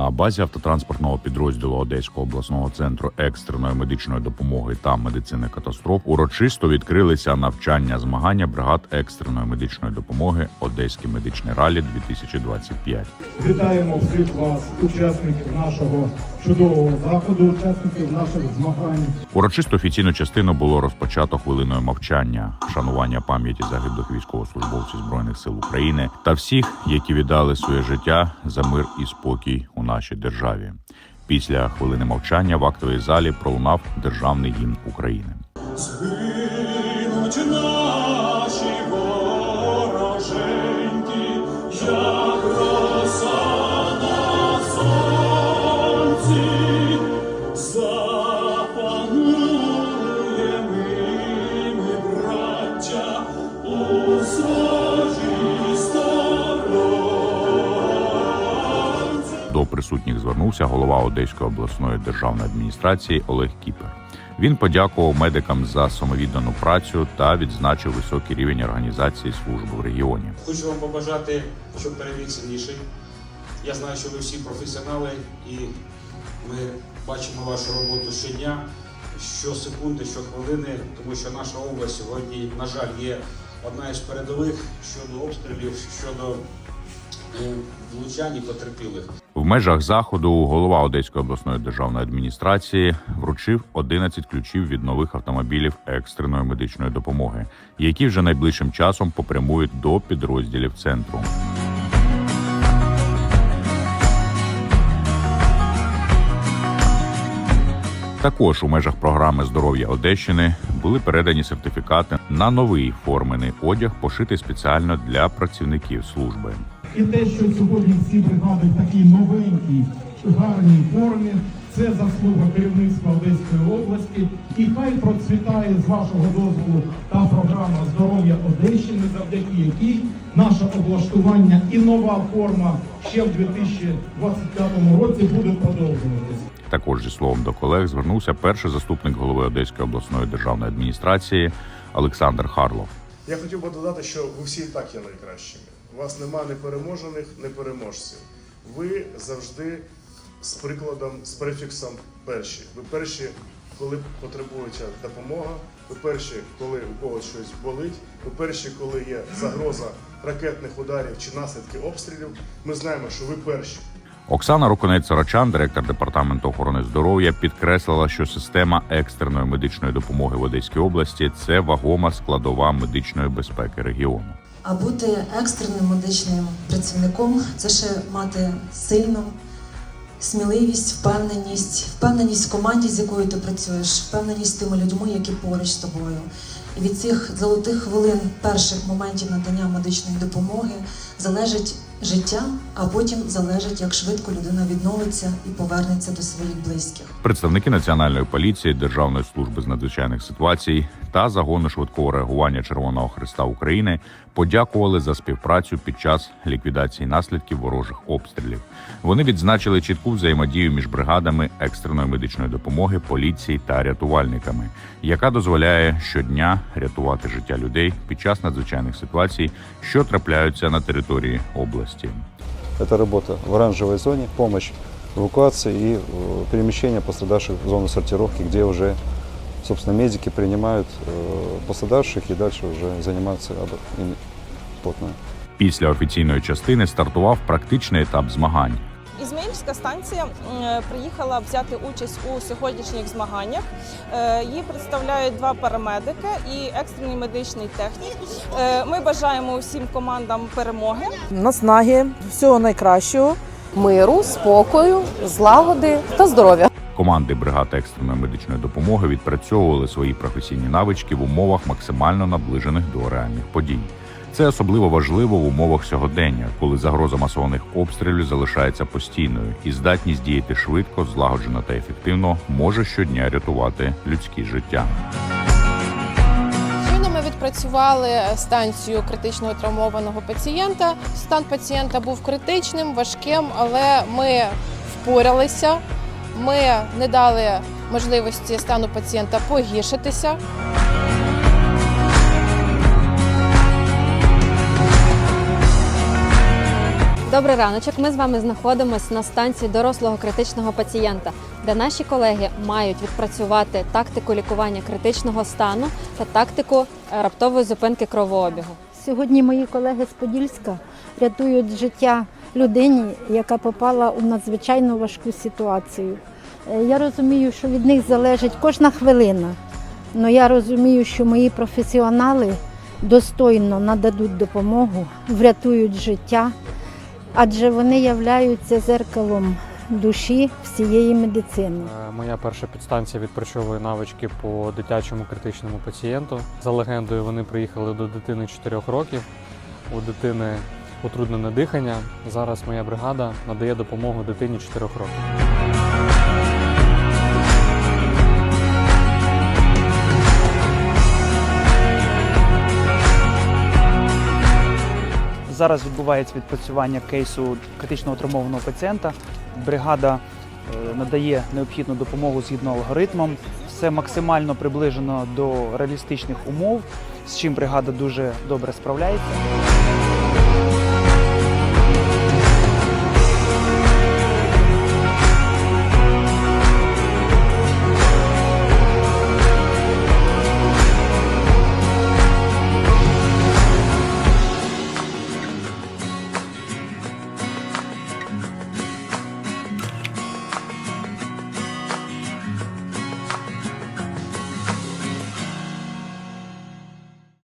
На базі автотранспортного підрозділу Одеського обласного центру екстреної медичної допомоги та медицини катастроф урочисто відкрилися навчання змагання бригад екстреної медичної допомоги Одеське медичне ралі 2025 Вітаємо всіх вас, учасників нашого чудового заходу, учасників наших змагань. Урочисту офіційну частину було розпочато хвилиною мовчання, шанування пам'яті загиблих військовослужбовців збройних сил України та всіх, які віддали своє життя за мир і спокій у нашій державі. Після хвилини мовчання в актовій залі пролунав державний гімн України. Звернувся голова Одеської обласної державної адміністрації Олег Кіпер. Він подякував медикам за самовіддану працю та відзначив високий рівень організації служби в регіоні. Хочу вам побажати, щоб переміг сильніший. Я знаю, що ви всі професіонали, і ми бачимо вашу роботу щодня, щосекунди, щохвилини, тому що наша область сьогодні, на жаль, є одна із передових щодо обстрілів, щодо е, влучань і потерпілих. В межах заходу голова Одеської обласної державної адміністрації вручив 11 ключів від нових автомобілів екстреної медичної допомоги, які вже найближчим часом попрямують до підрозділів центру. Також у межах програми здоров'я Одещини були передані сертифікати на новий формений одяг, пошитий спеціально для працівників служби. І те, що сьогодні всі бригади в такій новенькій, гарній формі, це заслуга керівництва Одеської області. І хай процвітає з вашого дозволу та програма здоров'я Одещини, завдяки якій наше облаштування і нова форма ще в 2025 році буде продовжуватися. Також зі словом до колег звернувся перший заступник голови Одеської обласної державної адміністрації Олександр Харлов. Я хотів би додати, що ви всі і так є найкращими. У вас нема непереможених, непереможців. Ви завжди з прикладом, з префіксом перші. Ви перші, коли потребується допомога. Ви перші, коли у когось щось болить. Ви перші, коли є загроза ракетних ударів чи наслідки обстрілів. Ми знаємо, що ви перші. Оксана Руконець Сорочан, директор департаменту охорони здоров'я, підкреслила, що система екстреної медичної допомоги в Одеській області це вагома складова медичної безпеки регіону. А бути екстреним медичним працівником це ще мати сильну сміливість, впевненість, впевненість в команді, з якою ти працюєш, впевненість тими людьми, які поруч з тобою. І від цих золотих хвилин перших моментів надання медичної допомоги залежить життя, а потім залежить, як швидко людина відновиться і повернеться до своїх близьких. Представники національної поліції, Державної служби з надзвичайних ситуацій та загону швидкого реагування Червоного Христа України подякували за співпрацю під час ліквідації наслідків ворожих обстрілів. Вони відзначили чітку взаємодію між бригадами екстреної медичної допомоги, поліції та рятувальниками, яка дозволяє щодня рятувати життя людей під час надзвичайних ситуацій, що трапляються на території області Это работа в оранжевой зоне, помощь в эвакуации и э, перемещение пострадавших в зону сортировки, где уже, собственно, медики принимают э, пострадавших и дальше уже занимаются об- ими плотно. Після офіційної частини стартував практичний етап змагань. Ізмаїльська станція приїхала взяти участь у сьогоднішніх змаганнях. Е, Її представляють два парамедики і екстрений медичний технік. Е, Ми бажаємо усім командам перемоги. наснаги, всього найкращого. миру, спокою, злагоди та здоров'я. Команди бригад екстреної медичної допомоги відпрацьовували свої професійні навички в умовах максимально наближених до реальних подій. Це особливо важливо в умовах сьогодення, коли загроза масованих обстрілів залишається постійною, і здатність діяти швидко, злагоджено та ефективно може щодня рятувати людські життя. Ми відпрацювали станцію критично травмованого пацієнта. Стан пацієнта був критичним, важким, але ми впоралися. Ми не дали можливості стану пацієнта погіршитися. Добрий раночок. Ми з вами знаходимося на станції дорослого критичного пацієнта, де наші колеги мають відпрацювати тактику лікування критичного стану та тактику е, раптової зупинки кровообігу. Сьогодні мої колеги з Подільська рятують життя людині, яка попала у надзвичайно важку ситуацію. Е, Я розумію, що від них залежить кожна хвилина. але я розумію, що мої професіонали достойно нададуть допомогу, врятують життя, адже вони являються зеркалом душі всієї медицини. Е, Моя перша підстанція відпрацьовує навички по дитячому критичному пацієнту. За легендою, вони приїхали до дитини 4 років. У дитини утруднене дихання. Зараз моя бригада надає допомогу дитині 4 років. Зараз відбувається відпрацювання кейсу критично травмованого пацієнта. Бригада е, надає необхідну допомогу згідно алгоритмам. Все максимально приближено до реалістичних умов, з чим бригада дуже добре справляється.